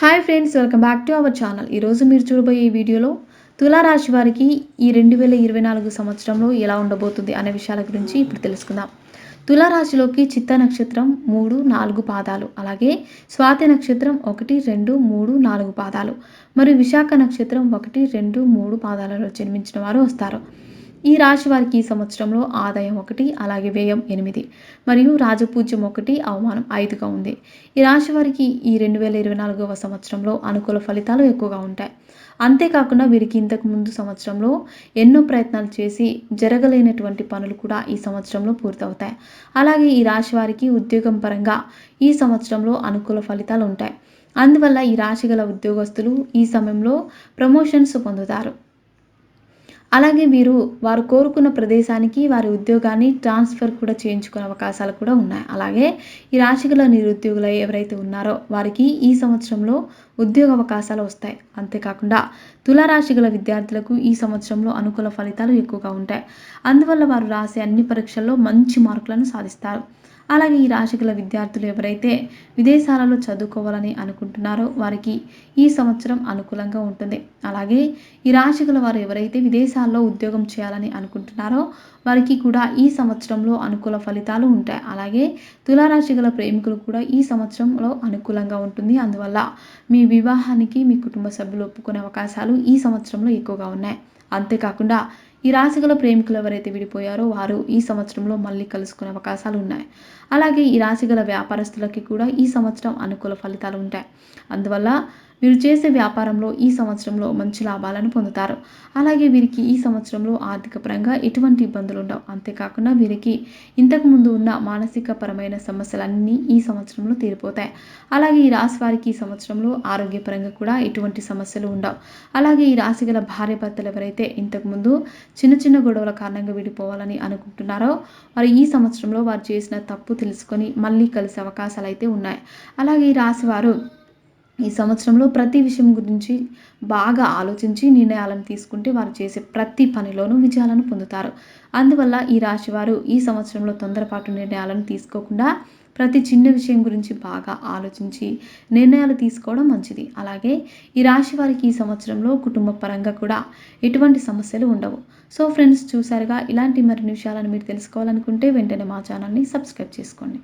Hi friends welcome back to our channel ఈరోజు మీరు చూడబోయే ఈ వీడియోలో తులారాశి వారికి ఈ రెండు వేల ఇరవై నాలుగు సంవత్సరంలో ఎలా ఉండబోతుంది అనే విషయాల గురించి ఇప్పుడు తెలుసుకుందాం. తులారాశిలోకి చిత్త నక్షత్రం మూడు నాలుగు పాదాలు. అలాగే స్వాతి నక్షత్రం ఒకటి రెండు మూడు నాలుగు పాదాలు. మరియు విశాఖ నక్షత్రం ఒకటి రెండు మూడు పాదాలలో జన్మించిన వారు వస్తారు. ఈ రాశి వారికి ఈ సంవత్సరంలో ఆదాయం ఒకటి అలాగే వ్యయం ఎనిమిది మరియు రాజపూజ్యం ఒకటి అవమానం ఐదుగా ఉంది. ఈ రాశి వారికి ఈ రెండు వేల ఇరవై నాలుగవ సంవత్సరంలో అనుకూల ఫలితాలు ఎక్కువగా ఉంటాయి. అంతేకాకుండా వీరికి ఇంతకు ముందు సంవత్సరంలో ఎన్నో ప్రయత్నాలు చేసి జరగలేనటువంటి పనులు కూడా ఈ సంవత్సరంలో పూర్తవుతాయి. అలాగే ఈ రాశి వారికి ఉద్యోగం పరంగా ఈ సంవత్సరంలో అనుకూల ఫలితాలు ఉంటాయి. అందువల్ల ఈ రాశి గల ఉద్యోగస్తులు ఈ సమయంలో ప్రమోషన్స్ పొందుతారు. అలాగే వీరు వారు కోరుకున్న ప్రదేశానికి వారి ఉద్యోగాన్ని ట్రాన్స్ఫర్ కూడా చేయించుకునే అవకాశాలు కూడా ఉన్నాయి. అలాగే ఈ రాశిగల నిరుద్యోగులు ఎవరైతే ఉన్నారో వారికి ఈ సంవత్సరంలో ఉద్యోగ అవకాశాలు వస్తాయి. అంతేకాకుండా తులారాశి గల విద్యార్థులకు ఈ సంవత్సరంలో అనుకూల ఫలితాలు ఎక్కువగా ఉంటాయి. అందువల్ల వారు రాసే అన్ని పరీక్షల్లో మంచి మార్కులను సాధిస్తారు. అలాగే ఈ రాశిగల విద్యార్థులు ఎవరైతే విదేశాలలో చదువుకోవాలని అనుకుంటున్నారో వారికి ఈ సంవత్సరం అనుకూలంగా ఉంటుంది. అలాగే ఈ రాశిగల వారు ఎవరైతే విదేశాల్లో ఉద్యోగం చేయాలని అనుకుంటున్నారో వారికి కూడా ఈ సంవత్సరంలో అనుకూల ఫలితాలు ఉంటాయి. అలాగే తులారాశి గల ప్రేమికులు కూడా ఈ సంవత్సరంలో అనుకూలంగా ఉంటుంది. అందువల్ల మీ వివాహానికి మీ కుటుంబ సభ్యులు ఒప్పుకునే అవకాశాలు ఈ సంవత్సరంలో ఎక్కువగా ఉన్నాయి. అంతేకాకుండా ఈ రాశిగల ప్రేమికులు ఎవరైతే విడిపోయారో వారు ఈ సంవత్సరంలో మళ్ళీ కలుసుకునే అవకాశాలు ఉన్నాయి. అలాగే ఈ రాశిగల వ్యాపారస్తులకి కూడా ఈ సంవత్సరం అనుకూల ఫలితాలు ఉంటాయి. అందువల్ల వీరు చేసే వ్యాపారంలో ఈ సంవత్సరంలో మంచి లాభాలను పొందుతారు. అలాగే వీరికి ఈ సంవత్సరంలో ఆర్థిక పరంగా ఎటువంటి ఇబ్బందులు ఉండవు. అంతేకాకుండా వీరికి ఇంతకు ముందు ఉన్న మానసిక పరమైన సమస్యలన్నీ ఈ సంవత్సరంలో తీరిపోతాయి. అలాగే ఈ రాశి వారికి ఈ సంవత్సరంలో ఆరోగ్యపరంగా కూడా ఎటువంటి సమస్యలు ఉండవు. అలాగే ఈ రాశి గల భార్య భర్తలు ఎవరైతే ఇంతకుముందు చిన్న చిన్న గొడవల కారణంగా విడిపోవాలని అనుకుంటున్నారో వారు ఈ సంవత్సరంలో వారు చేసిన తప్పు తెలుసుకొని మళ్ళీ కలిసే అవకాశాలు అయితే ఉన్నాయి. అలాగే ఈ రాశి వారు ఈ సంవత్సరంలో ప్రతి విషయం గురించి బాగా ఆలోచించి నిర్ణయాలను తీసుకుంటే వారు చేసే ప్రతి పనిలోనూ విజయాలను పొందుతారు. అందువల్ల ఈ రాశి వారు ఈ సంవత్సరంలో తొందరపాటు నిర్ణయాలను తీసుకోకుండా ప్రతి చిన్న విషయం గురించి బాగా ఆలోచించి నిర్ణయాలు తీసుకోవడం మంచిది. అలాగే ఈ రాశి వారికి ఈ సంవత్సరంలో కుటుంబ పరంగా కూడా ఎటువంటి సమస్యలు ఉండవు. సో ఫ్రెండ్స్ చూసారుగా ఇలాంటి మరిన్ని విషయాలను మీరు తెలుసుకోవాలనుకుంటే వెంటనే మా ఛానల్ని సబ్స్క్రైబ్ చేసుకోండి.